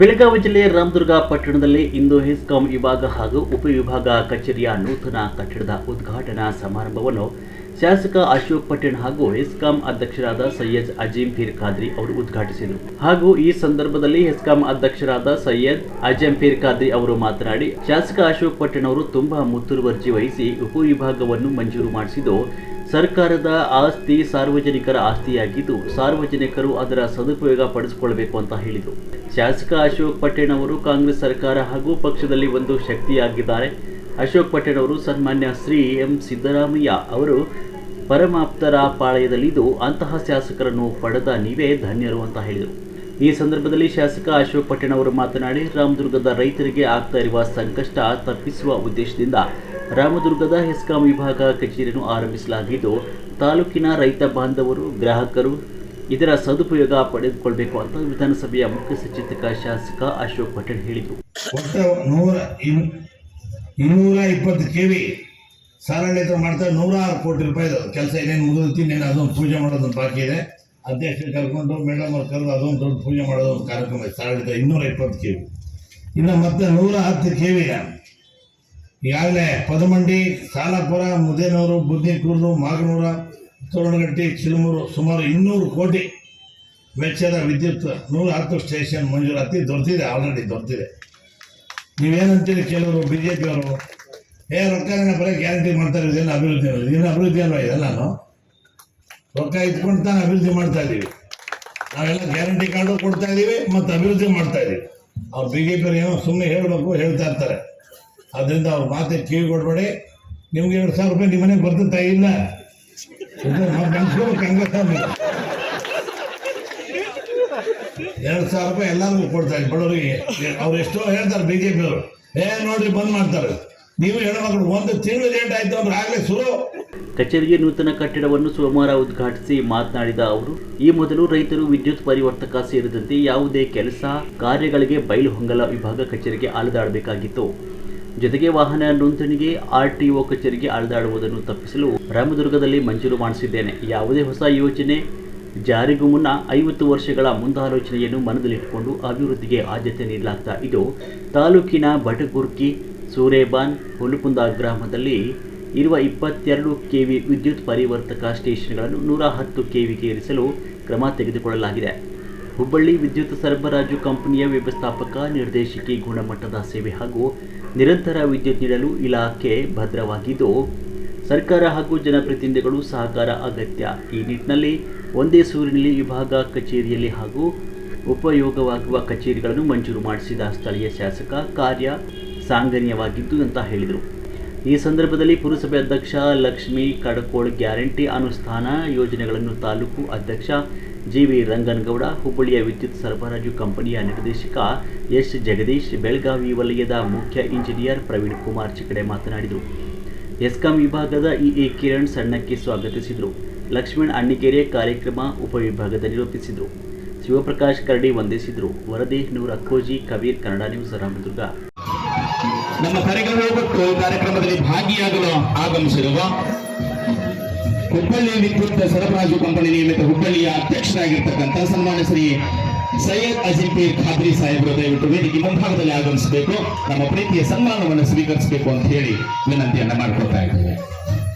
ಬೆಳಗಾವಿ ಜಿಲ್ಲೆಯ ರಾಮದುರ್ಗ ಪಟ್ಟಣದಲ್ಲಿ ಇಂದು ಹೆಸ್ಕಾಂ ವಿಭಾಗ ಹಾಗೂ ಉಪವಿಭಾಗ ಕಚೇರಿಯ ನೂತನ ಕಟ್ಟಡದ ಉದ್ಘಾಟನಾ ಸಮಾರಂಭವನ್ನು ಶಾಸಕ ಅಶೋಕ್ ಪಟೇಲ್ ಹಾಗೂ ಹೆಸ್ಕಾಂ ಅಧ್ಯಕ್ಷರಾದ ಸೈಯದ್ ಅಜೀಂ ಪೀರ್ ಖಾದ್ರಿ ಅವರು ಉದ್ಘಾಟಿಸಿದರು. ಹಾಗೂ ಈ ಸಂದರ್ಭದಲ್ಲಿ ಹೆಸ್ಕಾಂ ಅಧ್ಯಕ್ಷರಾದ ಸೈಯದ್ ಅಜೀಂ ಫೀರ್ ಖಾದ್ರಿ ಅವರು ಮಾತನಾಡಿ, ಶಾಸಕ ಅಶೋಕ್ ಪಟೇಲ್ ಅವರು ತುಂಬಾ ಮುತುವರ್ಜಿ ವಹಿಸಿ ಉಪವಿಭಾಗವನ್ನು ಮಂಜೂರು ಮಾಡಿಸಿದ್ದು, ಸರ್ಕಾರದ ಆಸ್ತಿ ಸಾರ್ವಜನಿಕರ ಆಸ್ತಿಯಾಗಿದ್ದು, ಸಾರ್ವಜನಿಕರು ಅದರ ಸದುಪಯೋಗ ಪಡಿಸಿಕೊಳ್ಳಬೇಕು ಅಂತ ಹೇಳಿದರು. ಶಾಸಕ ಅಶೋಕ್ ಪಟೇಲ್ ಅವರು ಕಾಂಗ್ರೆಸ್ ಸರ್ಕಾರ ಹಾಗೂ ಪಕ್ಷದಲ್ಲಿ ಒಂದು ಶಕ್ತಿಯಾಗಿದ್ದಾರೆ. ಅಶೋಕ್ ಪಟೇಲ್ ಅವರು ಸನ್ಮಾನ್ಯ ಶ್ರೀ ಎಂ ಸಿದ್ದರಾಮಯ್ಯ ಅವರು ಪರಮಾಪ್ತರ ಪಾಳಯದಲ್ಲಿದ್ದು ಅಂತಹ ಶಾಸಕರನ್ನು ಪಡೆದ ನೀವೇ ಧನ್ಯರು ಅಂತ ಹೇಳಿದರು. ಈ ಸಂದರ್ಭದಲ್ಲಿ ಶಾಸಕ ಅಶೋಕ್ ಪಟೇಲ್ ಅವರು ಮಾತನಾಡಿ, ರಾಮದುರ್ಗದ ರೈತರಿಗೆ ಆಗ್ತಾ ಇರುವ ಸಂಕಷ್ಟ ತಪ್ಪಿಸುವ ಉದ್ದೇಶದಿಂದ ರಾಮದುರ್ಗದ ಹೆಸ್ಕಾಂ ವಿಭಾಗ ಕಚೇರಿಯನ್ನು ಆರಂಭಿಸಲಾಗಿದ್ದು, ತಾಲೂಕಿನ ರೈತ ಬಾಂಧವರು, ಗ್ರಾಹಕರು ಇದರ ಸದುಪಯೋಗ ಪಡೆದುಕೊಳ್ಬೇಕು ಅಂತ ವಿಧಾನಸಭೆಯ ಮುಖ್ಯ ಸಚೇತಕ ಶಾಸಕ ಅಶೋಕ್ ಪಟೇಲ್ ಹೇಳಿದರು. ಸಾರಾಡಳಿತ ಮಾಡ್ತಾರೆ, ನೂರಾರು ಕೋಟಿ ರೂಪಾಯಿದು ಕೆಲಸ ಏನೇನು ಮುಗಿದೈತಿ ನೀನು ಅದೊಂದು ಪೂಜೆ ಮಾಡೋದೊಂದು ಬಾಕಿ ಇದೆ. ಅಧ್ಯಕ್ಷರು ಕರ್ಕೊಂಡು, ಮೇಡಮ್ ಅವ್ರು ಕರೆದು ಅದೊಂದು ದೊಡ್ಡ ಪೂಜೆ ಮಾಡೋದು ಒಂದು ಕಾರ್ಯಕ್ರಮ ಇದೆ. ಸಾರಾಡಳಿತ ಇನ್ನೂರ ಇಪ್ಪತ್ತು ಕೆ ವಿ ಇನ್ನು ಮತ್ತೆ ನೂರ ಹತ್ತು ಕೆ ವಿ ಈಗಾಗಲೇ ಪದಮಂಡಿ, ಸಾಲಪುರ, ಮುದೇನೂರು ಬುದ್ದಿಕೂರ್ದು ಮಾಗನೂರ, ತೋರಣಗಟ್ಟಿ, ಚಿಲುಮೂರು ಸುಮಾರು ಇನ್ನೂರು ಕೋಟಿ ವೆಚ್ಚದ ವಿದ್ಯುತ್ ನೂರ ಹತ್ತು ಸ್ಟೇಷನ್ ಮಂಜೂರಾತಿ ದೊರೆತಿದೆ, ಆಲ್ರೆಡಿ ದೊರೆತಿದೆ. ನೀವೇನಂತೀರಿ ಕೆಲವರು ಬಿ ಜೆ ಪಿಯವರು ಏ, ರೊಕ್ಕ ಬರೀ ಗ್ಯಾರಂಟಿ ಮಾಡ್ತಾರೆ ಇದೇನು ಅಭಿವೃದ್ಧಿ ಇದೇನು ಅಭಿವೃದ್ಧಿ ಅಲ್ವಾ ಇದೆಲ್ಲಾನು ರೊಕ್ಕ ಇಟ್ಕೊಂಡು ತಾನು ಅಭಿವೃದ್ಧಿ ಮಾಡ್ತಾ ಇದ್ದೀವಿ ನಾವೆಲ್ಲ ಗ್ಯಾರಂಟಿ ಕಾರ್ಡು ಕೊಡ್ತಾ ಇದ್ದೀವಿ ಮತ್ತು ಅಭಿವೃದ್ಧಿ ಮಾಡ್ತಾ ಇದ್ದೀವಿ ಅವ್ರು ಬಿ ಜೆ ಪಿಯವ್ರು ಏನೋ ಸುಮ್ಮನೆ ಹೇಳಬೇಕು, ಹೇಳ್ತಾ ಇರ್ತಾರೆ. ಅದರಿಂದ ಅವ್ರ ಮಾತೆ ಕಿವಿ ಕೊಡಬೇಡಿ ನಿಮ್ಗೆ ಎರಡು ಸಾವಿರ ರೂಪಾಯಿ ನಿಮ್ಮ ಮನೆಗೆ ಬರ್ತಾ ಇಲ್ಲ. ಕಾಂಗ್ರೆಸ್ ಎರಡು ಸಾವಿರ ರೂಪಾಯಿ ಎಲ್ಲರಿಗೂ ಕೊಡ್ತಾ ಇದ್ದೀವಿ ಬಡವರಿಗೆ. ಅವ್ರು ಎಷ್ಟೋ ಹೇಳ್ತಾರೆ ಬಿ ಜೆ ಪಿಯವರು ಏ, ನೋಡ್ರಿ ಬಂದ್ ಮಾಡ್ತಾರೆ. ನೀವು ಒಂದು ತಿಂಗಳು ಲೇಟ್ ಆಯ್ತು ಅಂದ್ರೆ ಆಗಲೇ ಶುರು. ಕಚೇರಿಗೆ ನೂತನ ಕಟ್ಟಡವನ್ನು ಸೋಮವಾರ ಉದ್ಘಾಟಿಸಿ ಮಾತನಾಡಿದ ಅವರು, ಈ ಮೊದಲು ರೈತರು ವಿದ್ಯುತ್ ಪರಿವರ್ತಕ ಸೇರಿದಂತೆ ಯಾವುದೇ ಕೆಲಸ, ಕಾರ್ಯಗಳಿಗೆ ಬಯಲು ಹೊಂಗಲ ವಿಭಾಗ ಕಚೇರಿಗೆ ಅಲೆದಾಡಬೇಕಾಗಿತ್ತು. ಜೊತೆಗೆ ವಾಹನ ನೋಂದಣಿಗೆ ಆರ್ಟಿಒ ಕಚೇರಿಗೆ ಅಲೆದಾಡುವುದನ್ನು ತಪ್ಪಿಸಲು ರಾಮದುರ್ಗದಲ್ಲಿ ಮಂಜೂರು ಮಾಡಿಸಿದ್ದೇನೆ. ಯಾವುದೇ ಹೊಸ ಯೋಜನೆ ಜಾರಿಗೂ ಮುನ್ನ ಐವತ್ತು ವರ್ಷಗಳ ಮುಂದಾಲೋಚನೆಯನ್ನು ಮನದಲ್ಲಿಟ್ಟುಕೊಂಡು ಅಭಿವೃದ್ಧಿಗೆ ಆದ್ಯತೆ ನೀಡಲಾಗ್ತಾ ಇದು. ತಾಲೂಕಿನ ಬಟಗುರ್ಕಿ ಸೂರೇಬಾನ್ ಹುಲುಕುಂದ ಗ್ರಾಮದಲ್ಲಿ ಇರುವ ಇಪ್ಪತ್ತೆರಡು ಕೆವಿ ವಿದ್ಯುತ್ ಪರಿವರ್ತಕ ಸ್ಟೇಷನ್ಗಳನ್ನು ನೂರ ಹತ್ತು ಕೆವಿಗೆ ಏರಿಸಲು ಕ್ರಮ ತೆಗೆದುಕೊಳ್ಳಲಾಗಿದೆ. ಹುಬ್ಬಳ್ಳಿ ವಿದ್ಯುತ್ ಸರಬರಾಜು ಕಂಪನಿಯ ವ್ಯವಸ್ಥಾಪಕ, ನಿರ್ದೇಶಕಿ ಗುಣಮಟ್ಟದ ಸೇವೆ ಹಾಗೂ ನಿರಂತರ ವಿದ್ಯುತ್ ನೀಡಲು ಇಲಾಖೆ ಭದ್ರವಾಗಿದ್ದು, ಸರ್ಕಾರ ಹಾಗೂ ಜನಪ್ರತಿನಿಧಿಗಳು ಸಹಕಾರ ಅಗತ್ಯ. ಈ ನಿಟ್ಟಿನಲ್ಲಿ ಒಂದೇ ಸೂರಿನಲ್ಲಿ ವಿಭಾಗ, ಕಚೇರಿಯಲ್ಲಿ ಹಾಗೂ ಉಪಯೋಗವಾಗುವ ಕಚೇರಿಗಳನ್ನು ಮಂಜೂರು ಮಾಡಿಸಿದ ಸ್ಥಳೀಯ ಶಾಸಕ, ಕಾರ್ಯ ಸಾಂಗನ್ಯವಾಗಿದ್ದು ಅಂತ ಹೇಳಿದರು. ಈ ಸಂದರ್ಭದಲ್ಲಿ ಪುರಸಭೆ ಅಧ್ಯಕ್ಷ ಲಕ್ಷ್ಮೀ ಕಡಕೋಳ್ ಗ್ಯಾರಂಟಿ ಅನುಷ್ಠಾನ ಯೋಜನೆಗಳನ್ನು ತಾಲೂಕು ಅಧ್ಯಕ್ಷ ಜಿ ವಿ ರಂಗನಗೌಡ, ಹುಬ್ಬಳ್ಳಿಯ ವಿದ್ಯುತ್ ಸರಬರಾಜು ಕಂಪನಿಯ ನಿರ್ದೇಶಕ ಎಸ್. ಜಗದೀಶ್, ಬೆಳಗಾವಿ ವಲಯದ ಮುಖ್ಯ ಇಂಜಿನಿಯರ್ ಪ್ರವೀಣ್ ಕುಮಾರ್ ಚಿಕಡೆ ಮಾತನಾಡಿದರು. ಎಸ್ಕಾಂ ವಿಭಾಗದ ಇಎ ಕಿರಣ್ ಸಣ್ಣಕ್ಕೆ ಸ್ವಾಗತಿಸಿದರು. ಲಕ್ಷ್ಮಣ್ ಅಣ್ಣಿಗೆರೆ ಕಾರ್ಯಕ್ರಮ ಉಪವಿಭಾಗದ ನಿರೂಪಿಸಿದರು ಶಿವಪ್ರಕಾಶ್ ಕರಡಿ ವಂದಿಸಿದರು. ವರದಿ ನೂರ ಅಕ್ಕೋಜಿ, ಕಬೀರ್ ಕನ್ನಡ ನ್ಯೂಸ್, ರಾಮದುರ್ಗ. ನಮ್ಮ ಕರೆಗಳು ಬಿಟ್ಟು ಕಾರ್ಯಕ್ರಮದಲ್ಲಿ ಭಾಗಿಯಾಗಲು ಆಗಮಿಸಿರುವ ಹುಬ್ಬಳ್ಳಿ ವಿದ್ಯುತ್ ಸರಬರಾಜು ಕಂಪನಿ ನಿಯಮಿತ ಹುಬ್ಬಳ್ಳಿಯ ಅಧ್ಯಕ್ಷರಾಗಿರ್ತಕ್ಕಂಥ ಸನ್ಮಾನ ಶ್ರೀ ಸೈಯದ್ ಅಜಿಂಪೀರ್ ಖಾದ್ರಿ ಸಾಹೇಬರು ದಯವಿಟ್ಟು ವೇದಿಕೆ ಮುಂಭಾಗದಲ್ಲಿ ಆಗಮಿಸಬೇಕು. ನಮ್ಮ ಪ್ರೀತಿಯ ಸನ್ಮಾನವನ್ನು ಸ್ವೀಕರಿಸಬೇಕು ಅಂತ ಹೇಳಿ ವಿನಂತಿಯನ್ನ ಮಾಡ್ಕೊಳ್ತಾ ಇದ್ದೇವೆ.